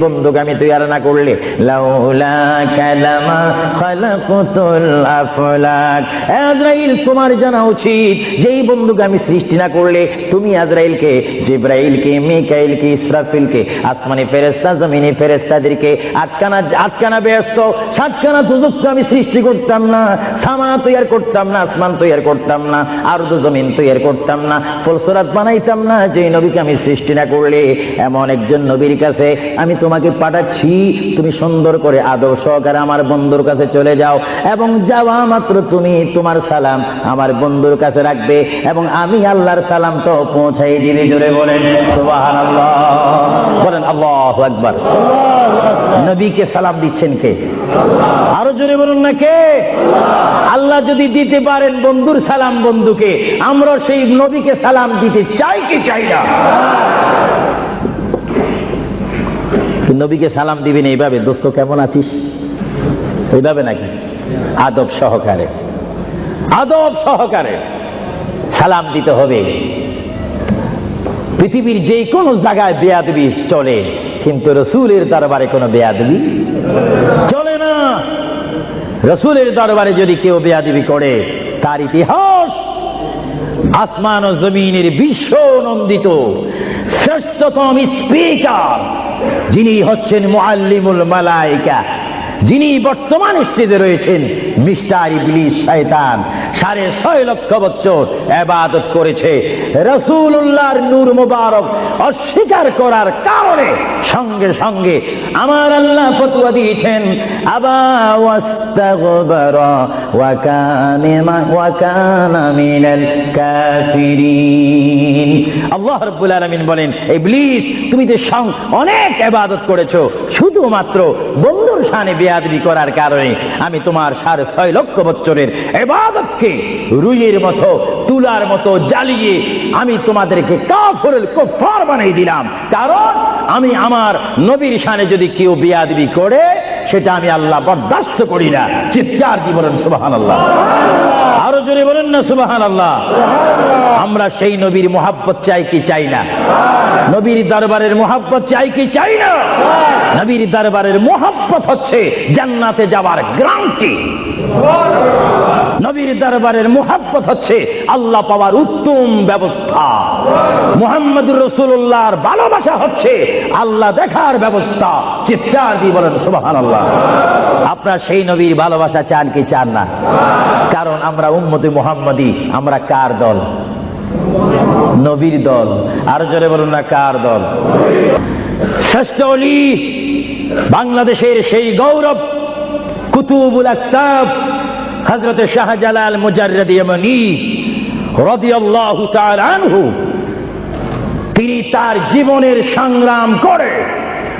বন্ধুকে আমি তৈরি না করলে? আজরাইল, তোমার জানা উচিত। যেই বন্ধুকে সৃষ্টি না করলে, তুমি আজরাইলকে, জিব্রাইলকে, মিকাইলকে, ইসরাফিলকে, আসমানি ফেরেস্তা জমিনি ফেরেস্তাদেরকে আটকানা আটকানা ব্যস্ত। সাতখানা দুজককে আমি সৃষ্টি করতাম না। সামা তৈয়ার করতাম না, আসমান তৈয়ার করতাম না আর দু জমিন তৈয়ার করতাম না। ফলসরাত বানাইতাম না, যেই নবীকে আমি সৃষ্টি না করলে, এমন একজন নবীর কাছে আমি তোমাকে পাঠাচ্ছি, তুমি সুন্দর করে আদর সহকারে আমার বন্ধুর কাছে চলে যাও এবং যাওয়া মাত্র তুমি তোমার সালাম আমার বন্ধুর কাছে রাখবে এবং আমি আল্লাহর সালাম তো পৌঁছাই দিলে জোরে বলেন বলেন, আল্লাহু আকবার। নবীকে সালাম দিচ্ছেন কে? আরও জোরে বলুন না কে? আল্লাহ যদি দিতে পারেন বন্ধুর সালাম বন্ধুকে, আমরা সেই নবীকে সালাম দিতে চাই কি চাই না? নবীকে সালাম দিবেন এইভাবে? দোস্ত, কেমন আছিস? এইভাবে নাকি? আদব সহকারে। আদব সহকারে সালাম দিতে হবে। পৃথিবীর যে কোনো জায়গায় বেয়াদবি চলে, কিন্তু রসুলের দরবারে কোনো বেয়াদবি চলে না। রসুলের দরবারে যদি কেউ বেয়াদবি করে, তার ইতিহাস আসমান ও জমিনের বিশ্ব নন্দিত শ্রেষ্ঠতম স্পিকার যিনি হচ্ছেন মুআল্লিমুল মালাইকা যিনি বর্তমান স্টেজে রয়েছেন মিস্টার ইবলিস শয়তান। সাড়ে ছয় লক্ষ বছর এবাদত করেছে। রসুল্লাহর নূর মুবারক অস্বীকার করার কারণে সঙ্গে সঙ্গে আমার আল্লাহ ফতুয়া দিয়েছেন, আবা ওয়াস্তাগবারা ওয়া কানা ওয়া কানা মিনাল কাফিরিন। আল্লাহ রাব্বুল আলামিন বলেন, ইবলিস, তুমি যে সং- অনেক ইবাদত করেছ, শুধুমাত্র বন্ধুর শানে বেয়াদবি করার কারণে আমি তোমার সাড়ে ছয় লক্ষ বছরের এবাদতকে রুইয়ের মতো, তুলার মতো জ্বালিয়ে আমি তোমাদেরকে কাফরেল কুফার বানিয়ে দিলাম। কারণ আমি আমার নবীর শানে যদি কেউ বেয়াদবি করে, সেটা আমি আল্লাহ বরদাস্ত করি না। চিৎকার কি বলেন সুবাহান আল্লাহ আরও জোরে বলেন না সুবাহান আল্লাহ আমরা সেই নবীর মোহাব্বত চাই কি চাই না? নবীর দরবারের মোহাব্বত চাই কি চাই না? নবীর দরবারের মোহাব্বত হচ্ছে জান্নাতে যাওয়ার গ্রান্টি নবীর দরবারের মোহাব্বত হচ্ছে আল্লাহ পাওয়ার উত্তম ব্যবস্থা। মোহাম্মদুর রসুল্লাহর ভালোবাসা হচ্ছে আল্লাহ দেখার ব্যবস্থা। চিৎকার দিয়ে বলেন সুবাহান আল্লাহ আপনার সেই নবীর ভালোবাসা চান কি চান না? কারণ আমরা উম্মতি মোহাম্মদী, আমরা কার দল? নবীর দল। আর জোরে বলুন না, কার দল? শ্রেষ্ঠ অলি বাংলাদেশের সেই গৌরব, কুতুবুল আক্তাব হজরত শাহজালাল মুজাররদ রদিয়াল্লাহু তাআলাহু তিনি তার জীবনের সংগ্রাম করে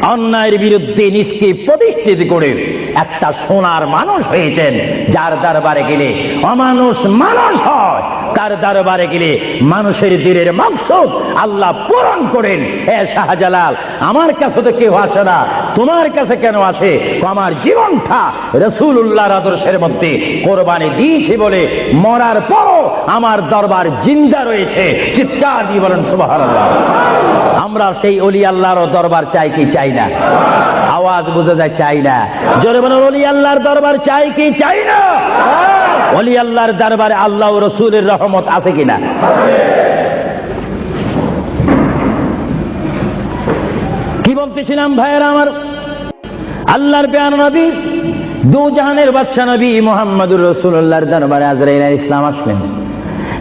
অন্যায়ের বিরুদ্ধে নিজকে প্রতিষ্ঠিত করে একটা সোনার মানুষ হয়েছেন, যার দরবারে গেলে অমানুষ মানুষ হয়। তার দরবারে গেলে মানুষের দিনের মকসুদ আল্লাহ পূরণ করেন। হে শাহজালাল, আমার কাছে তো কেউ আসে না। তোমার কাছে কেন আসে? আমার জীবনটা রসুল্লাহর আদর্শের মধ্যে কোরবানি দিয়েছি বলে মরার পরও আমার দরবার জিন্দা রয়েছে। চিৎকার দিয়ে বলেন সুবাহ আমরা সেই অলি আল্লাহর দরবার চাই কি চাই না? আওয়াজ বুঝে যায়, চাই না। জোরে বলেন, অলি আল্লাহর দরবার চাই কি, চাই না? অলি আল্লাহর দরবারে আল্লাহ রসুলের রহমত আছে কিনা কি বলতেছিলাম ভাইয়েরা আমার? আল্লাহর বেয়ান নবী, দু জাহানের বাচ্চা নবী মোহাম্মদুর রসুল্লাহর দরবারে আজরাইল ইসলাম আসলেন।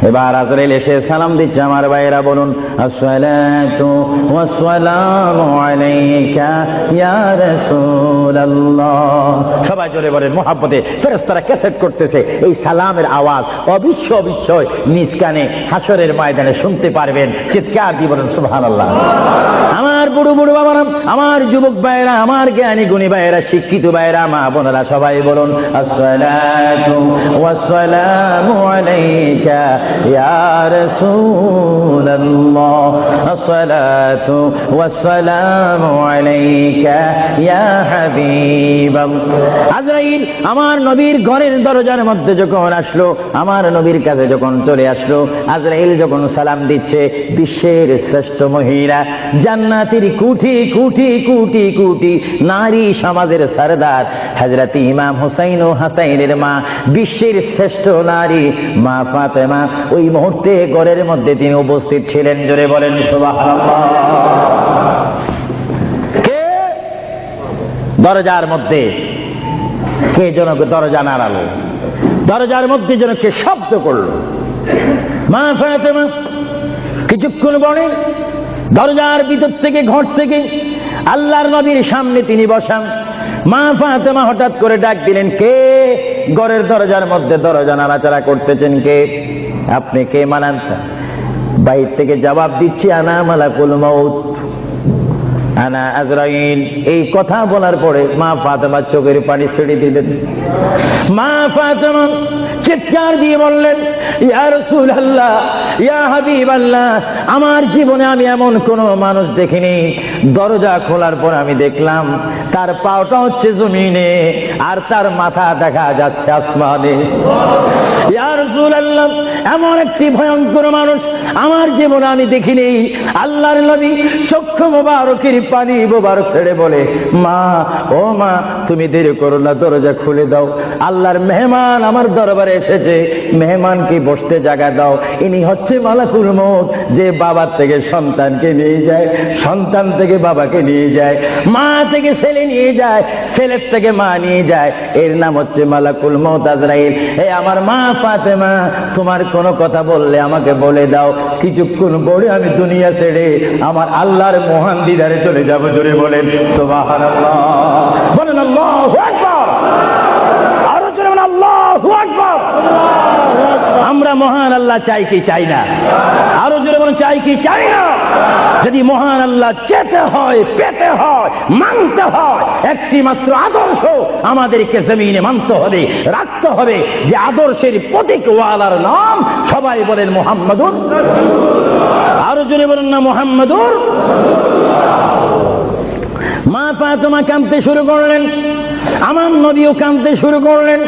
এবার আজরাইল এসে সালাম দিচ্ছে, আমার ভাইয়েরা বলুন সবাই জোরে বলেন, মোহাব্বতে, ফেরেশতারা ক্যাসেট করতেছে, এই সালামের আওয়াজ অবিশ্ব অবিশ্বয় নিজ কানে হাসরের ময়দানে শুনতে পারবেন, চিৎকার দিয়ে বলেন, সুবহানাল্লাহ। আমার বুড়ো বুড়ো বাবারা, আমার যুবক ভাইয়েরা, আমার জ্ঞানী গুণী ভাইয়েরা, শিক্ষিত ভাইয়েরা, মা বোনেরা সবাই বলুন আমার নবীর ঘরের দরজার মধ্যে যখন আসলো, আমার নবীর কাছে যখন চলে আসলো, আজরাইল যখন সালাম দিচ্ছে, বিশ্বের শ্রেষ্ঠ মহিলা জান্নাতের নবী কুঠি কুঠি কুটি কুটি নারী সমাজের সরদার হজরত ইমাম হুসাইন ও হাসাইনের মা, বিশ্বের শ্রেষ্ঠ নারী, মা ফাতেমা। ওই মুহূর্তে ঘরের মধ্যে তিনি উপস্থিত ছিলেন, জোরে বলেন দরজার মধ্যে। কে যেন দরজা নাড়ালো। দরজার মধ্যে যেন কে শব্দ করল। মা ফাতেমা, কিছুক্ষণ পরে দরজার ভিতর থেকে ঘর থেকে আল্লাহর নবীর সামনে তিনি বসান। মা ফাতেমা হঠাৎ করে ডাক দিলেন, কে? ঘরের দরজার মধ্যে দরজা নাড়াচাড়া করতেছেন কে? আপনি কে মানান? বাইর থেকে জবাব দিচ্ছি আনা মালাকুল মৌত আনা আজরাইল, এই কথা বলার পরে মা ফাতেমা চোখের পানি ছেড়ে দিলেন। মা ফাতেমা চিৎকার দিয়ে বললেন, ইয়া আল্লাহ ইয়া হাবিবাল্লাহ, আমার জীবনে আমি এমন কোন মানুষ দেখিনি। দরজা খোলার পর আমি দেখলাম, তার পাওটা হচ্ছে জমিনে, আর তার মাথা দেখা যাচ্ছে আসমানে। এমন একটি ভয়ঙ্কর মানুষ আমার জীবনে আমি দেখিনি। আল্লাহর নবী চক্ষু মোবারকের পানি মোবারক ছেড়ে বলে, মা, ও মা, তুমি দেরি করো না, দরজা খুলে দাও। আল্লাহর মেহমান আমার দরবারে এসেছে। মেহমানকে বসতে জায়গা দাও। ইনি হচ্ছে মালাকুল মত যে বাবার থেকে সন্তানকে নিয়ে যায়, সন্তান থেকে বাবাকে নিয়ে যায়, মা থেকে ছেলে নিয়ে যায়, ছেলের থেকে মা নিয়ে যায়। এর নাম হচ্ছে মালাকুল মত আজরাইল। এ আমার মা ফাতেমা, তোমার কোনো কথা বললে আমাকে বলে দাও। কিছুক্ষণ পরে আমি দুনিয়া ছেড়ে আমার আল্লাহর মহান দিদারে চলে যাব। জোরে বলেন, সুবহানাল্লাহ। বলেন আমরা মহান আল্লাহ চাই কি চাই না? জোরে বলেন চাই কি চাই না? যদি মহান আল্লাহ চেতে হয়, পেতে হয়, মানতে হয়, একটি মাত্র আদর্শ আমাদেরকে জমিনে মানতে হবে, রাখতে হবে, যে আদর্শের প্রতীক ওয়ালার নাম সবাই বলেন মোহাম্মদুর আরও জোরে বলেন না, মোহাম্মদুর মা পা তোমা কাঁদতে শুরু করলেন, আমার নবীও কাঁদতে শুরু করলেন।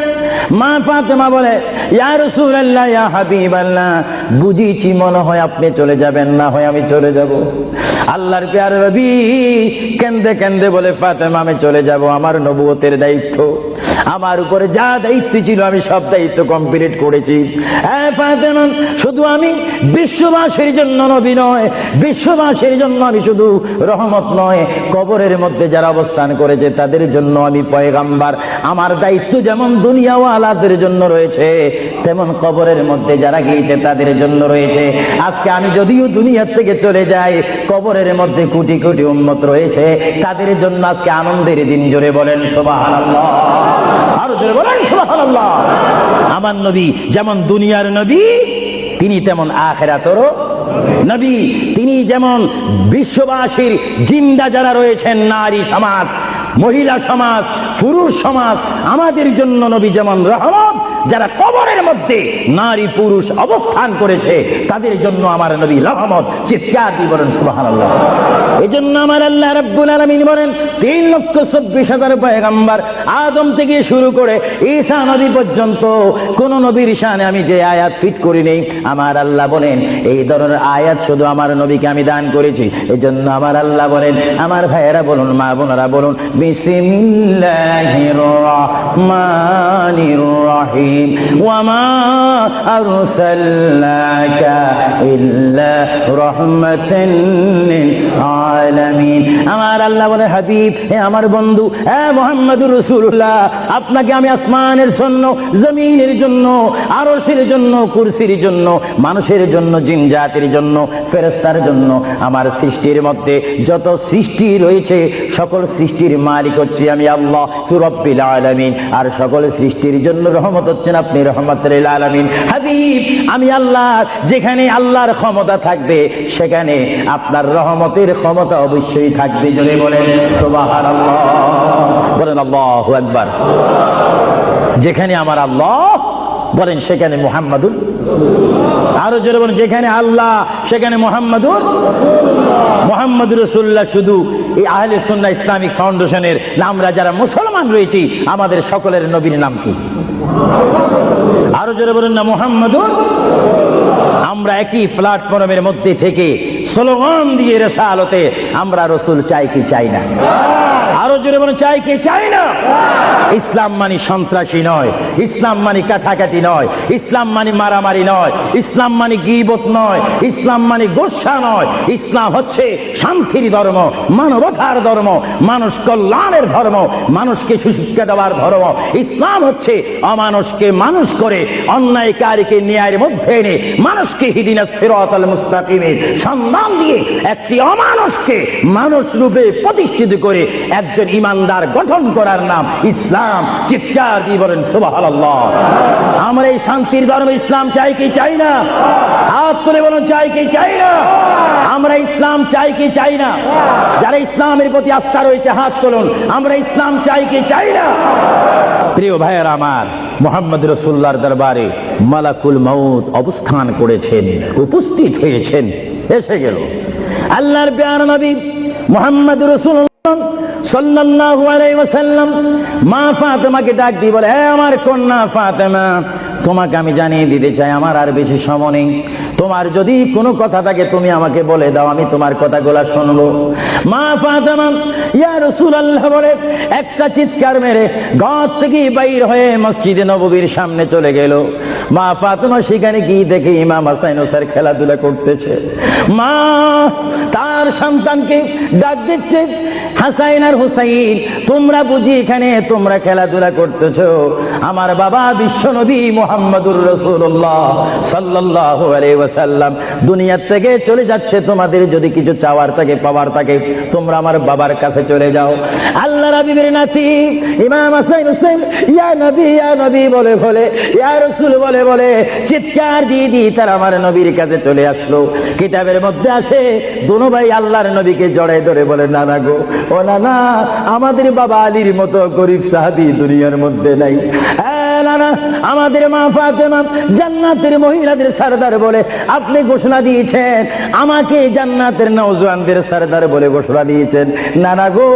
মা ফাতেমা বলে, ইয়া রাসূলুল্লাহ, ইয়া হাবিবাল্লাহ বুঝিছি মনে হয় আপনি চলে যাবেন, না হয় আমি চলে যাব। আল্লাহর প্যার নবী কেন্দে কেন্দে বলে, ফাতেমা, আমি চলে যাব, আমার নবুয়তের দায়িত্ব। আমার উপরে যা দায়িত্ব ছিল, আমি সব দায়িত্ব কমপ্লিট করেছি। হ্যাঁ ফাতেমা, শুধু আমি বিশ্ববাসীর জন্য নবী নয়, বিশ্ববাসীর জন্য আমি শুধু রহমত নয়, কবরের মধ্যে যারা অবস্থান করেছে, তাদের জন্য আমি পয়গাম্বার। আমার দায়িত্ব যেমন দুনিয়া ও আলাদের জন্য রয়েছে, তেমন কবরের মধ্যে যারা গিয়েছে তাদের জন্য রয়েছে। আজকে আমি যদিও দুনিয়ার থেকে চলে যাই, কবরের মধ্যে কোটি কোটি উন্মত রয়েছে, তাদের জন্য আজকে আনন্দের দিন। জোরে বলেন, সুবহানাল্লাহ। আমার নবী যেমন দুনিয়ার নবী, তিনি তেমন আখেরাতরও নবী। তিনি যেমন বিশ্ববাসীর জিন্দা যারা রয়েছেন, নারী সমাজ মহিলা সমাজ পুরুষ সমাজ আমাদের জন্য নবী যেমন রহমত যারা কবরের মধ্যে নারী পুরুষ অবস্থান করেছে, তাদের জন্য আমার নবী রহমত, চিৎকার দিয়ে বলেন, সুবহানাল্লাহ। এই জন্য আমার আল্লাহ রাব্বুল আলামিন বলেন, তিন লক্ষ চব্বিশ হাজার পয়গাম্বার আদম থেকে শুরু করে ঈসা নবী পর্যন্ত কোন নবীর শানে আমি যে আয়াত ফিট করি নেই আমার আল্লাহ বলেন, এই ধরনের আয়াত শুধু আমার নবীকে আমি দান করেছি। এই জন্য আমার আল্লাহ বলেন, আমার ভাইয়েরা বলুন, মা বোনেরা বলুন, বিসমিল্লাহির রহমানির রহিম। ওয়ামা আরসালনাকা ইল্লা রাহমাতান লিল আলামিন আমার আল্লাহ বলে, হাবিব, হে আমার বন্ধু, হে মোহাম্মদুর রাসূলুল্লাহ, আপনাকে আমি আসমানের জন্য, জমিনের জন্য, আরশের জন্য, কুরসির জন্য, মানুষের জন্য, জিন জাতির জন্য, ফেরেশতার জন্য, আমার সৃষ্টির মধ্যে যত সৃষ্টি রয়েছে, সকল সৃষ্টির মালিক হচ্ছে আমি আল্লাহ রব্বিল আলামিন। আর সকল সৃষ্টির জন্য রহমত হচ্ছেন আপনি রহমতের আলামিন। হাবিব, আমি আল্লাহ, যেখানে আল্লাহর ক্ষমতা থাকবে, সেখানে আপনার রহমতের ক্ষমতা অবশ্যই থাকবে যদি বলেন বলেন, আল্লাহু আকবার। যেখানে আমার আল্লাহ, বলেন, সেখানে মুহাম্মাদুর। আরও জোরে বলেন, যেখানে আল্লাহ, সেখানে মোহাম্মদুর। মোহাম্মদ রসুল্লাহ শুধু এই আহলে সুন্নাহ ইসলামিক ফাউন্ডেশনের আমরা যারা মুসলমান রয়েছি, আমাদের সকলের নবীর নাম কি? আরও জোরে বলেন না মোহাম্মদ আমরা একই প্ল্যাটফর্মের মধ্যে থেকে স্লোগান দিয়ে রেসা আলোতে আমরা রসুল চাই কি চাই না। আরও জোরে বলে চাই কি? চাই না। ইসলাম মানি সন্ত্রাসী নয়, ইসলাম মানি কাটাকাটি নয়, ইসলাম মানি মারামারি নয়, ইসলাম মানি গিবত নয়, ইসলাম মানি গোসা নয়। ইসলাম হচ্ছে শান্তির ধর্ম, মানবতার ধর্ম, মানুষ কল্যাণের ধর্ম, মানুষকে সুশিক্ষা দেওয়ার ধর্ম। ইসলাম হচ্ছে অমানুষকে মানুষ করে অন্যায়কারীকে ন্যায়ের মধ্যে এনে মানুষকে হিদিনা সিরাতাল মুস্তাকিমের সন্ধান দিয়ে একটি অমানুষকে মানুষ রূপে প্রতিষ্ঠিত করে একজন ইমানদার গঠন করার নাম ইসলাম। চিৎকার দিয়ে বলেন, সুবহানাল্লাহ। আমরা এই শান্তির ধর্ম ইসলাম চাই কি চাই না? হাত তুলে বলুন, চাই কি চাই না? আমরা ইসলাম চাই কি চাই না? যারা ইসলামের প্রতি আস্থা রয়েছে, হাত তুলুন। আমরা ইসলাম চাই কি চাই না? প্রিয় ভাইয়ের আমার, মোহাম্মদ রসুল্লার দরবারে মালাকুল মৌত অবস্থান করেছেন, উপস্থিত হয়েছেন, এসে গেল। আল্লাহর প্যার নবী মোহাম্মদ রসুল সাল্লাল্লাহু আলাইহি ওয়াসাল্লাম, মা ফাতেমাকে ডাক দিয়ে বলে, হে আমার কন্যা ফাতেমা, তোমাকে আমি জানিয়ে দিতে চাই, আমার আর বেশি সময় নেই। তোমার যদি কোনো কথা থাকে, তুমি আমাকে বলে দাও, আমি তোমার কথাগুলো শুনব। মা ফাতেমা, ইয়া রাসূলুল্লাহ, বলে একটা চিৎকার মেরে ঘর থেকে বাইর হয়ে মসজিদে নববীর সামনে চলে গেল। মা ফাতেমা সেখানে গিয়ে দেখে ইমাম হাসাইন স্যার খেলাধুলা করতেছে। মা তার সন্তানকে ডাক দিচ্ছে হাসাইন আর হুসাইন, তোমরা বুঝি এখানে, তোমরা খেলাধুলা করতেছো। আমার বাবা বিশ্বনবী মোহাম্মদুর রসুল্লাহ সাল্লাহ ওয়াসাল্লাম। দুনিয়ার থেকে চলে যাচ্ছে তোমাদের, যদি কিছু চাওয়ার থাকে, পাওয়ার থাকে, তোমরা আমার বাবার কাছে চলে যাও। আল্লাহ রাবিবের নাতি, ইমাম হাসাইন হুসেন ইয়া নবী ইয়া নবী বলে বলে, ইয়া রসুল বলে বলে, চিৎকার দিয়ে দিয়ে তারা আমার নবীর কাছে চলে আসলো। কিতাবের মধ্যে আসে, দুনো ভাই আল্লাহর নবীকে জড়াই ধরে বলে নানা গো ও না আমাদের বাবা আলীর মতো গরিব সাহাবি দুনিয়ার মধ্যে নাই। হ্যাঁ, নানা আমাদের মা ফাতেমা জান্নাতের মহিলাদের সরদার বলে আপনি ঘোষণা দিয়েছেন। আমাকে জান্নাতের নওজোয়ানদের সরদার বলে ঘোষণা দিয়েছেন। নানা গো,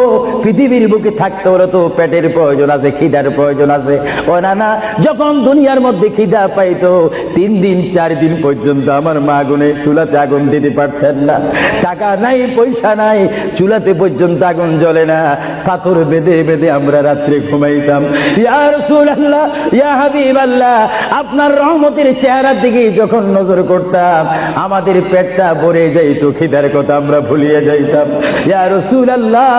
পৃথিবীর বুকে থাকতে হলে তো পেটের প্রয়োজন আছে, খিদার প্রয়োজন আছে। ও নানা যখন দুনিয়ার মধ্যে খিদা পাইতো, তিন দিন, চার দিন পর্যন্ত আমার মা গুনে চুলাতে আগুন দিতে পারতেন না। টাকা নাই, পয়সা নাই, চুলাতে পর্যন্ত আগুন জ্বলে না। পাথর বেঁধে বেঁধে আমরা রাত্রে ঘুমাইতাম। ইয়া রাসূলুল্লাহ ইয়া হাবিবাল্লাহ, আপনার রহমতের চেহারার দিকে যখন নজর করতাম, আমাদের পেটটা ভরে যাইতো, খিদার কথা আমরা ভুলিয়ে যাইতাম। ইয়া রাসূলুল্লাহ,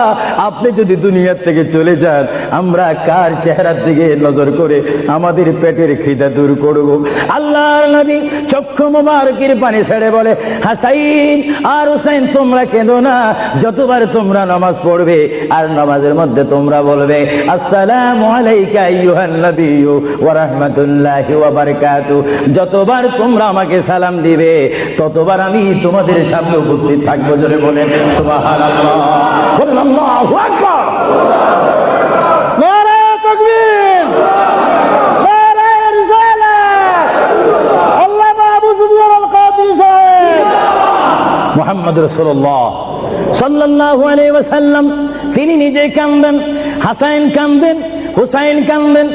আপনি যদি দুনিয়ার থেকে চলে যান, আমরা কার চেহারার দিকে নজর করে আমাদের পেটের খিদা দূর করব? আল্লাহর নবী চক্ষু মুবারকের পানি ছেড়ে বলে, হাসাইন, আর হুসাইন, তোমরা কেঁদো না, যতবার তোমরা নামাজ পড়বে, আর নামাজের মধ্যে তোমরা বলবে, আসসালামু আলাইকা আইয়ুহান নাবিয়্যু। ওয়া রাহমাতুল্লাহি ওয়া বারাকাতু যতবার তোমরা আমাকে সালাম দিবে, ততবার আমি তোমাদের সামনে উপস্থিত থাকব, জোরে বলেন তিনি নিজে কান্দেন হাসাইন কান্দেন হুসাইন কান্দেন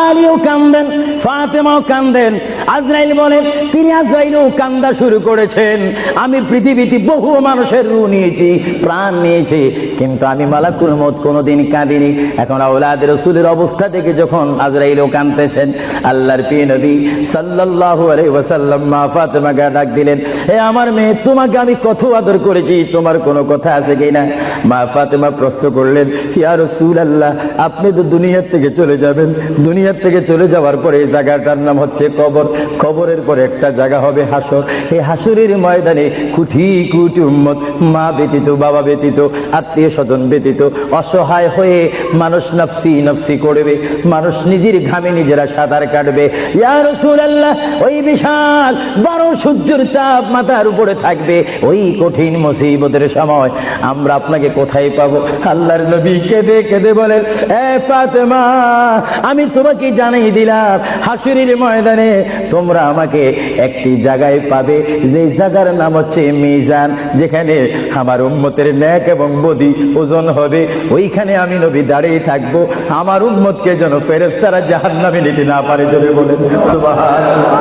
আলীও কান্দেন ফাতেমাও কান্দেন, আজরাইল বলেন তিনি আজরাইলও কান্দা শুরু করেছেন। আমি পৃথিবীতে বহু মানুষের রু নিয়েছি, প্রাণ নিয়েছি, কিন্তু আমি মালাকুল মত কোনোদিন কাঁদিনি। এখন আওলাদ রসুলের অবস্থা দেখে যখন আজরাইলও কাঁদতেছেন, আল্লাহর প্রিয় নবী সাল্লাল্লাহু আলাইহি ওয়াসাল্লাম মা ফাতেমাকে ডাক দিলেন হে আমার মেয়ে, তোমাকে আমি কত আদর করেছি, তোমার কোনো কথা আছে কিনা? মা ফাতেমা প্রশ্ন করলেন কি আর ইয়া আল্লাহ আপনি তো দুনিয়ার থেকে চলে যাবেন। দুনিয়ার থেকে চলে যাওয়ার পরে জায়গাটার নাম হচ্ছে কবর। কবরের পরে একটা জায়গা হবে হাসর। এই হাসরের ময়দানে কুঠি কুটি উম্মত, মা ব্যতীত, বাবা ব্যতীত, আত্মীয় স্বজন ব্যতীত, অসহায় হয়ে মানুষ নফসি নফসি করবে। মানুষ নিজের ঘামে নিজেরা সাঁতার কাটবে। ইয়া রাসূলুল্লাহ, ওই বিশাল বড় সূর্যের চাপ মাথার উপরে থাকবে। ওই কঠিন মুসিবতের সময় আমরা আপনাকে কোথায় পাবো? আল্লাহর নবী কেঁদে কেঁদে বলেন, এ ফাতেমা, আমি তোমাকে জানাই দিলাম হাসুরির ময়দানে তোমরা আমাকে একটি জায়গায় পাবে। যে জায়গার নাম হচ্ছে মিজান, যেখানে আমার উম্মতের ন্যাক এবং বদি ওজন হবে। ওইখানে আমি নবী দাঁড়িয়ে থাকব। আমার উম্মতকে যেন ফেরেস্তারা জাহান নামে নিতে না পারে বলেন, সুবহানাল্লাহ।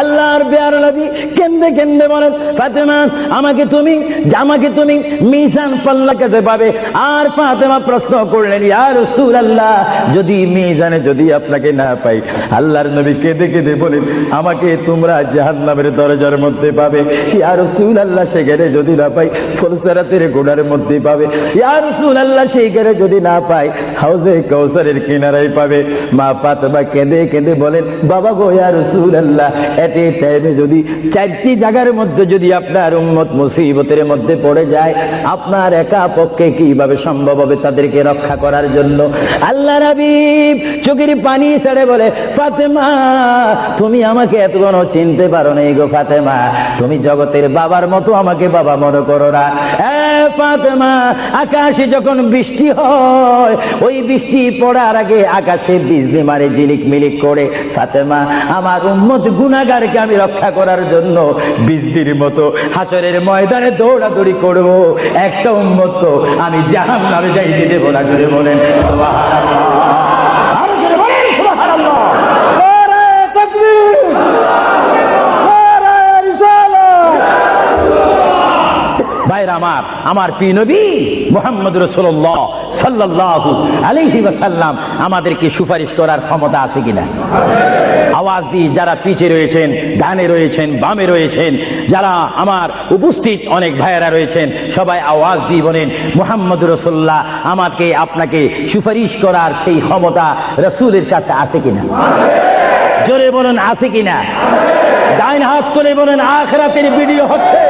আল্লাহর বেয়ার নবী কেন্দে কেন্দে বলেন, ফাতেমা, আমাকে তুমি আমাকে তুমি মিজান পাল্লা কাছে পাবে। আর ফাতেমা প্রশ্ন করলেন, ইয়া রাসূলুল্লাহ, যদি মিজানে যদি আপনাকে না পাই, আল্লাহর নবী কেঁদে কেঁদে বলেন, আমাকে তোমরা জাহান্নামের দরজার মধ্যে পাবে। ইয়া রাসূলুল্লাহ সেখানে যদি না পাই, ফুলসারাতের গোড়ার মধ্যে পাবে। ইয়া রাসূলুল্লাহ সেইখানে যদি না পাই, হাউজে কৌসারের কিনারায় পাবে। মা ফাতেমা কেঁদে কেঁদে বলেন, বাবা গো, ইয়া রাসূলুল্লাহ এতে টাইমে যদি চারটি জায়গার মধ্যে যদি আপনার উম্মত মুসিবতের মধ্যে পড়ে যায়, আপনার একা পক্ষে কীভাবে সম্ভব হবে তাদেরকে রক্ষা করার জন্য? আল্লাহ রাবিব চোখের পানি ছেড়ে বলে, ফাতেমা তুমি আমাকে এতক্ষণ চিনতে পারো না গো ফাতেমা। তুমি জগতের বাবার মতো আমাকে বাবা মনে করো না। ফাতেমা, আকাশে যখন বৃষ্টি হয়, ওই বৃষ্টি পড়ার আগে আকাশে বিজলি মারে জিলিক মিলিক করে, ফাতেমা, আমার উম্মত গুনাগারকে আমি রক্ষা করার জন্য বৃষ্টির মতো হাসরের ময়দানে দৌড়াদৌড়ি করব। একটা উম্মত আমি জাহান নামে যাইতে দেবো না করে বলেন সুবহানাল্লাহ। আরও জোরে বলেন সুবহানাল্লাহ। নারায়ে তাকবীর। নারায়ে রিসালাত। ভাইরা আমার আমার প্রিয় নবী মোহাম্মদ রসুল্লাহ আলাইহি ওয়াসাল্লাম আমাদেরকে সুপারিশ করার ক্ষমতা আছে কিনা? আওয়াজ দিয়ে যারা পিছে রয়েছেন, ডানে রয়েছেন, বামে রয়েছেন, যারা আমার উপস্থিত অনেক ভাইয়েরা রয়েছেন, সবাই আওয়াজ দিয়ে বলেন, মোহাম্মদ রসুল্লাহ আমাকে, আপনাকে সুপারিশ করার সেই ক্ষমতা রসুলের কাছে আছে কিনা? জোরে বলুন, আছে কিনা? ডাইন হাত করে বলেন, আখরাতের ভিডিও হচ্ছে।